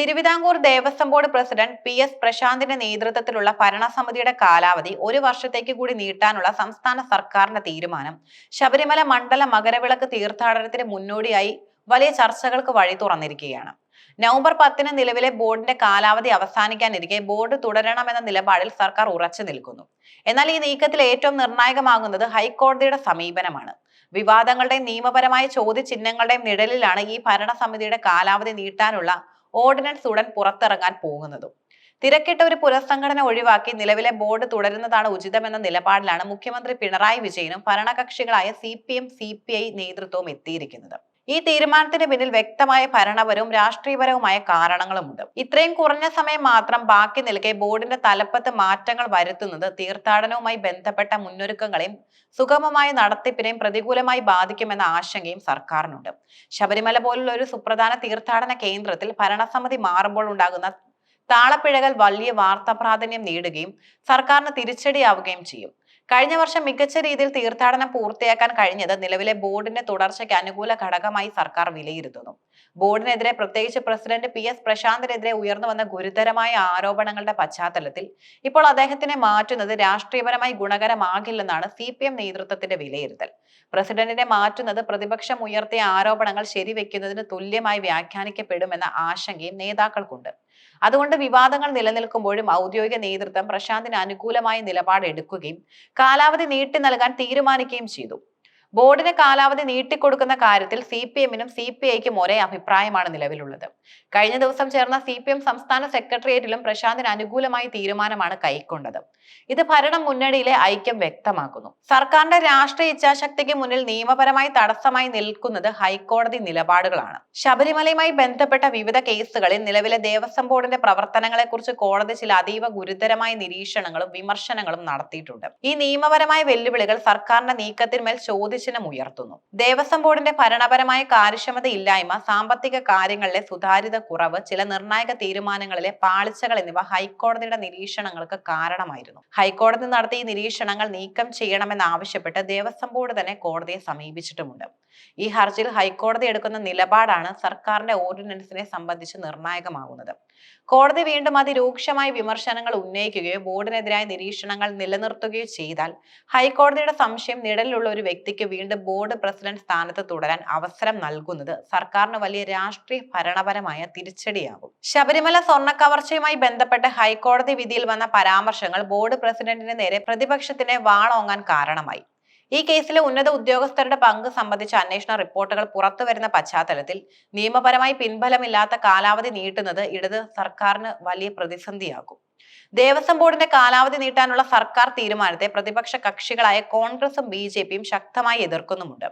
Thiruvithamkoor Devaswom board president P S പ്രശാന്തിന്റെ നേതൃത്വത്തിലുള്ള ഭരണസമിതിയുടെ കാലാവധി ഒരു വർഷത്തേക്ക് കൂടി നീട്ടാനുള്ള സംസ്ഥാന സർക്കാരിന്റെ തീരുമാനം. ശബരിമല മണ്ഡല മകരവിളക്ക് തീർത്ഥാടനത്തിന് മുന്നോടിയായി വലിയ ചർച്ചകൾക്ക് വഴി തുറന്നിരിക്കുകയാണ്. നവംബർ പത്തിന് നിലവിലെ ബോർഡിന്റെ കാലാവധി അവസാനിക്കാനിരിക്കെ ബോർഡ് തുടരണമെന്ന നിലപാടിൽ സർക്കാർ ഉറച്ചു നിൽക്കുന്നു. എന്നാൽ ഈ നീക്കത്തിൽ ഏറ്റവും നിർണായകമാകുന്നത് ഹൈക്കോടതിയുടെ സമീപനമാണ്. വിവാദങ്ങളുടെയും നിയമപരമായ ചോദ്യചിഹ്നങ്ങളുടെയും നിഴലിലാണ് ഈ ഭരണസമിതിയുടെ കാലാവധി നീട്ടാനുള്ള ഓർഡിനൻസ് ഉടൻ പുറത്തിറങ്ങാൻ പോകുന്നതും. തിരക്കിട്ട ഒരു പുനഃസംഘടന ഒഴിവാക്കി നിലവിലെ ബോർഡ് തുടരുന്നതാണ് ഉചിതമെന്ന നിലപാടിലാണ് മുഖ്യമന്ത്രി പിണറായി വിജയനും ഭരണകക്ഷികളായ C P M C P I നേതൃത്വവും എത്തിയിരിക്കുന്നത്. ഈ തീരുമാനത്തിന് പിന്നിൽ വ്യക്തമായ ഭരണപരവും രാഷ്ട്രീയപരവുമായ കാരണങ്ങളുമുണ്ട്. ഇത്രയും കുറഞ്ഞ സമയം മാത്രം ബാക്കി നിൽക്കെ ബോർഡിന്റെ തലപ്പത്ത് മാറ്റങ്ങൾ വരുത്തുന്നത് തീർത്ഥാടനവുമായി ബന്ധപ്പെട്ട മുന്നൊരുക്കങ്ങളെയും സുഗമമായ നടത്തിപ്പിനെയും പ്രതികൂലമായി ബാധിക്കുമെന്ന ആശങ്കയും സർക്കാരിനുണ്ട്. ശബരിമല പോലുള്ള ഒരു സുപ്രധാന തീർത്ഥാടന കേന്ദ്രത്തിൽ ഭരണസമിതി മാറുമ്പോൾ ഉണ്ടാകുന്ന താളപ്പിഴകൾ വലിയ വാർത്താ പ്രാധാന്യം നേടുകയും സർക്കാരിന് തിരിച്ചടിയാവുകയും ചെയ്യും. കഴിഞ്ഞ വർഷം മികച്ച രീതിയിൽ തീർത്ഥാടനം പൂർത്തിയാക്കാൻ കഴിഞ്ഞത് നിലവിലെ ബോർഡിന്റെ തുടർച്ചയ്ക്ക് അനുകൂല ഘടകമായി സർക്കാർ വിലയിരുത്തുന്നു. ബോർഡിനെതിരെ പ്രത്യേകിച്ച് പ്രസിഡന്റ് പി എസ് പ്രശാന്തിനെതിരെ ഉയർന്നു വന്ന ഗുരുതരമായ ആരോപണങ്ങളുടെ പശ്ചാത്തലത്തിൽ ഇപ്പോൾ അദ്ദേഹത്തിനെ മാറ്റുന്നത് രാഷ്ട്രീയപരമായി ഗുണകരമാകില്ലെന്നാണ് സി പി എം നേതൃത്വത്തിന്റെ വിലയിരുത്തൽ. പ്രസിഡന്റിനെ മാറ്റുന്നത് പ്രതിപക്ഷം ഉയർത്തിയ ആരോപണങ്ങൾ ശരിവെക്കുന്നതിന് തുല്യമായി വ്യാഖ്യാനിക്കപ്പെടുമെന്ന ആശങ്കയും നേതാക്കൾക്കുണ്ട്. അതുകൊണ്ട് വിവാദങ്ങൾ നിലനിൽക്കുമ്പോഴും ഔദ്യോഗിക നേതൃത്വം പ്രശാന്തിന് അനുകൂലമായ നിലപാട് എടുക്കുകയും കാലാവധി നീട്ടി നൽകാൻ തീരുമാനിക്കുകയും ചെയ്തു. ബോർഡിന് കാലാവധി നീട്ടിക്കൊടുക്കുന്ന കാര്യത്തിൽ സി പി എമ്മിനും സി പി ഐക്കും ഒരേ അഭിപ്രായമാണ് നിലവിലുള്ളത്. കഴിഞ്ഞ ദിവസം ചേർന്ന സി പി എം സംസ്ഥാന സെക്രട്ടേറിയറ്റിലും പ്രശാന്തിന് അനുകൂലമായ തീരുമാനമാണ് കൈക്കൊണ്ടത്. ഇത് ഭരണം മുന്നണിയിലെ ഐക്യം വ്യക്തമാക്കുന്നു. സർക്കാരിന്റെ രാഷ്ട്രീയ ഇച്ഛാശക്തിക്ക് മുന്നിൽ നിയമപരമായി തടസ്സമായി നിൽക്കുന്നത് ഹൈക്കോടതി നിലപാടുകളാണ്. ശബരിമലയുമായി ബന്ധപ്പെട്ട വിവിധ കേസുകളിൽ നിലവിലെ ദേവസ്വം ബോർഡിന്റെ പ്രവർത്തനങ്ങളെക്കുറിച്ച് കോടതി ചില അതീവ ഗുരുതരമായ നിരീക്ഷണങ്ങളും വിമർശനങ്ങളും നടത്തിയിട്ടുണ്ട്. ഈ നിയമപരമായ വെല്ലുവിളികൾ സർക്കാരിന്റെ നീക്കത്തിന്മേൽ ചോദ്യചിഹ്നം ഉയർത്തുന്നു. ദേവസ്വം ബോർഡിന്റെ ഭരണപരമായ കാര്യക്ഷമത ഇല്ലായ്മ സാമ്പത്തിക കാര്യങ്ങളിലെ സുതാര്യത കുറവ് ചില നിർണായക തീരുമാനങ്ങളിലെ പാളിച്ചകൾ എന്നിവ ഹൈക്കോടതിയുടെ നിരീക്ഷണങ്ങൾക്ക് കാരണമായിരുന്നു. ഹൈക്കോടതി നടത്തിയ ഈ നിരീക്ഷണങ്ങൾ നീക്കം ചെയ്യണമെന്നാവശ്യപ്പെട്ട് ദേവസ്വം ബോർഡ് തന്നെ കോടതിയെ സമീപിച്ചിട്ടുമുണ്ട്. ഈ ഹർജിയിൽ ഹൈക്കോടതി എടുക്കുന്ന നിലപാടാണ് സർക്കാരിന്റെ ഓർഡിനൻസിനെ സംബന്ധിച്ച് നിർണായകമാകുന്നത് കോടതി വീണ്ടും അതിരൂക്ഷമായ വിമർശനങ്ങൾ ഉന്നയിക്കുകയോ ബോർഡിനെതിരായ നിരീക്ഷണങ്ങൾ നിലനിർത്തുകയോ ചെയ്താൽ ഹൈക്കോടതിയുടെ സംശയം നിഴലിലുള്ള ഒരു വ്യക്തിക്ക് വീണ്ടും ബോർഡ് പ്രസിഡന്റ് സ്ഥാനത്ത് തുടരാൻ അവസരം നൽകുന്നത് സർക്കാരിന് വലിയ രാഷ്ട്രീയ ഭരണപരമായ തിരിച്ചടിയാകും. ശബരിമല സ്വർണ കവർച്ചയുമായി ബന്ധപ്പെട്ട് ഹൈക്കോടതി വിധിയിൽ വന്ന പരാമർശങ്ങൾ ബോർഡ് പ്രസിഡന്റിന് നേരെ പ്രതിപക്ഷത്തിനെ വാളോങ്ങാൻ കാരണമായി. ഈ കേസിലെ ഉന്നത ഉദ്യോഗസ്ഥരുടെ പങ്ക് സംബന്ധിച്ച അന്വേഷണ റിപ്പോർട്ടുകൾ പുറത്തു വരുന്ന പശ്ചാത്തലത്തിൽ നിയമപരമായി പിൻബലമില്ലാത്ത കാലാവധി നീട്ടുന്നത് ഇടത് സർക്കാരിന് വലിയ പ്രതിസന്ധിയാകും ദേവസ്വം ബോർഡിന്റെ കാലാവധി നീട്ടാനുള്ള സർക്കാർ തീരുമാനത്തെ പ്രതിപക്ഷ കക്ഷികളായ കോൺഗ്രസും ബി ജെ പിയും ശക്തമായി എതിർക്കുന്നുമുണ്ട്.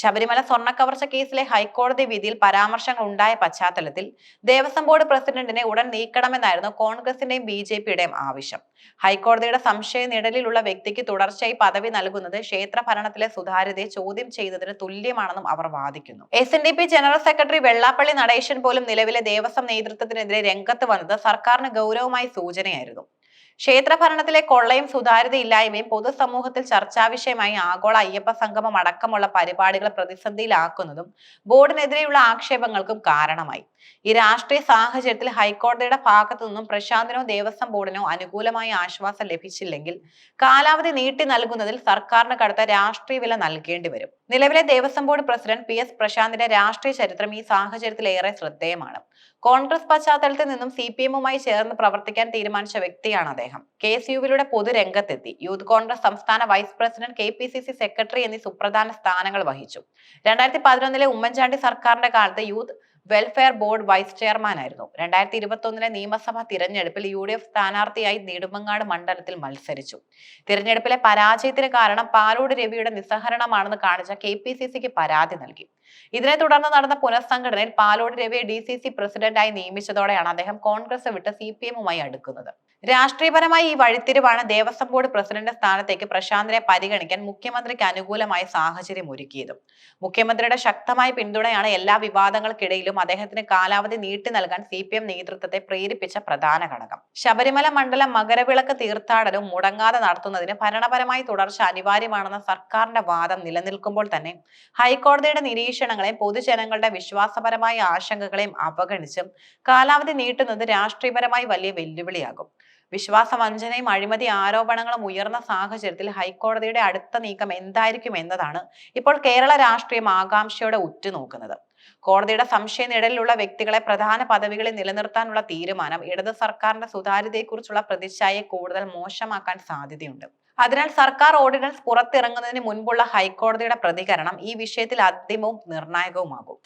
ശബരിമല സ്വർണക്കവർച്ച കേസിലെ ഹൈക്കോടതി വിധിയിൽ പരാമർശങ്ങൾ ഉണ്ടായ പശ്ചാത്തലത്തിൽ ദേവസ്വം ബോർഡ് പ്രസിഡന്റിനെ ഉടൻ നീക്കണമെന്നായിരുന്നു കോൺഗ്രസിന്റെയും ബി ജെ പിയുടെയും ആവശ്യം. ഹൈക്കോടതിയുടെ സംശയ നിഴലിലുള്ള വ്യക്തിക്ക് തുടർച്ചയായി പദവി നൽകുന്നത് ക്ഷേത്ര ഭരണത്തിലെ സുതാര്യതയെ ചോദ്യം ചെയ്തതിന് തുല്യമാണെന്നും അവർ വാദിക്കുന്നു. S N D P general secretary Vellappally Natesan പോലും നിലവിലെ ദേവസ്വം നേതൃത്വത്തിനെതിരെ രംഗത്ത് വന്നത് സർക്കാരിന് ഗൗരവമായ സൂചനയായിരുന്നു ക്ഷേത്രഭരണത്തിലെ കൊള്ളയും സുതാര്യതയില്ലായ്മയും പൊതുസമൂഹത്തിൽ ചർച്ചാവിഷയമായി ആഗോള അയ്യപ്പ സംഗമം അടക്കമുള്ള പരിപാടികൾ പ്രതിസന്ധിയിലാക്കുന്നതും ബോർഡിനെതിരെയുള്ള ആക്ഷേപങ്ങൾക്കും കാരണമായി. ഈ രാഷ്ട്രീയ സാഹചര്യത്തിൽ ഹൈക്കോടതിയുടെ ഭാഗത്തു നിന്നും പ്രശാന്തിനോ ദേവസ്വം ബോർഡിനോ അനുകൂലമായ ആശ്വാസം ലഭിച്ചില്ലെങ്കിൽ കാലാവധി നീട്ടി നൽകുന്നതിൽ സർക്കാരിന് കടുത്ത രാഷ്ട്രീയ വില നൽകേണ്ടി വരും. നിലവിലെ Devaswom board president P S പ്രശാന്തിന്റെ രാഷ്ട്രീയ ചരിത്രം ഈ സാഹചര്യത്തിൽ ഏറെ ശ്രദ്ധേയമാണ്. കോൺഗ്രസ് പശ്ചാത്തലത്തിൽ നിന്നും സി പി എമ്മുമായി ചേർന്ന് പ്രവർത്തിക്കാൻ തീരുമാനിച്ച വ്യക്തിയാണ് അദ്ദേഹം. കെ എസ് യുവിലൂടെ പൊതുരംഗത്തെത്തി. യൂത്ത് കോൺഗ്രസ് സംസ്ഥാന vice president K P C C secretary എന്നീ സുപ്രധാന സ്ഥാനങ്ങൾ വഹിച്ചു. രണ്ടായിരത്തി പതിനൊന്നിലെ ഉമ്മൻചാണ്ടി സർക്കാരിന്റെ കാലത്ത് youth welfare board vice chairman ആയിരുന്നു രണ്ടായിരത്തി ഇരുപത്തി ഒന്നിലെ നിയമസഭാ തിരഞ്ഞെടുപ്പിൽ യു ഡി എഫ് സ്ഥാനാർത്ഥിയായി നെടുമങ്ങാട് മണ്ഡലത്തിൽ മത്സരിച്ചു. തിരഞ്ഞെടുപ്പിലെ പരാജയത്തിന് കാരണം പാലോട് രവിയുടെ നിസ്സഹരണമാണെന്ന് കാണിച്ച കെ പി സി സിക്ക് പരാതി നൽകി. ഇതിനെ തുടർന്ന് നടന്ന പുനഃസംഘടനയിൽ പാലോട് രവിയെ ഡി സി സി പ്രസിഡന്റായി നിയമിച്ചതോടെയാണ് അദ്ദേഹം കോൺഗ്രസ് വിട്ട് സി പി എമ്മുമായി അടുക്കുന്നത്. രാഷ്ട്രീയപരമായി ഈ വഴിത്തിരിവാണ് ദേവസ്വം ബോർഡ് പ്രസിഡന്റ് സ്ഥാനത്തേക്ക് പ്രശാന്തിനെ പരിഗണിക്കാൻ മുഖ്യമന്ത്രിക്ക് അനുകൂലമായ സാഹചര്യം ഒരുക്കിയതും. മുഖ്യമന്ത്രിയുടെ ശക്തമായ പിന്തുണയാണ് എല്ലാ വിവാദങ്ങൾക്കിടയിലും അദ്ദേഹത്തിന് കാലാവധി നീട്ടി നൽകാൻ സി പി എം നേതൃത്വത്തെ പ്രേരിപ്പിച്ച പ്രധാന ഘടകം. ശബരിമല മണ്ഡലം മകരവിളക്ക് തീർത്ഥാടനവും മുടങ്ങാതെ നടത്തുന്നതിന് ഭരണപരമായി തുടർച്ച അനിവാര്യമാണെന്ന സർക്കാരിന്റെ വാദം നിലനിൽക്കുമ്പോൾ തന്നെ ഹൈക്കോടതിയുടെ നിരീക്ഷണം നിരീക്ഷണങ്ങളെയും പൊതുജനങ്ങളുടെ വിശ്വാസപരമായ ആശങ്കകളെയും അവഗണിച്ചും കാലാവധി നീട്ടുന്നത് രാഷ്ട്രീയപരമായി വലിയ വെല്ലുവിളിയാകും. വിശ്വാസവഞ്ചനയും അഴിമതി ആരോപണങ്ങളും ഉയർന്ന സാഹചര്യത്തിൽ ഹൈക്കോടതിയുടെ അടുത്ത നീക്കം എന്തായിരിക്കും എന്നതാണ് ഇപ്പോൾ കേരള രാഷ്ട്രീയം ആകാംക്ഷയോടെ ഉറ്റുനോക്കുന്നത്. കോടതിയുടെ സംശയ നിഴലിലുള്ള വ്യക്തികളെ പ്രധാന പദവികളിൽ നിലനിർത്താനുള്ള തീരുമാനം ഇടത് സർക്കാരിന്റെ സുതാര്യതയെക്കുറിച്ചുള്ള പ്രതിച്ഛായയെ കൂടുതൽ മോശമാക്കാൻ സാധ്യതയുണ്ട്. അതിനാൽ സർക്കാർ ഓർഡിനൻസ് പുറത്തിറങ്ങുന്നതിന് മുൻപുള്ള ഹൈക്കോടതിയുടെ പ്രതികരണം ഈ വിഷയത്തിൽ അന്തിമവും നിർണായകവുമാകും.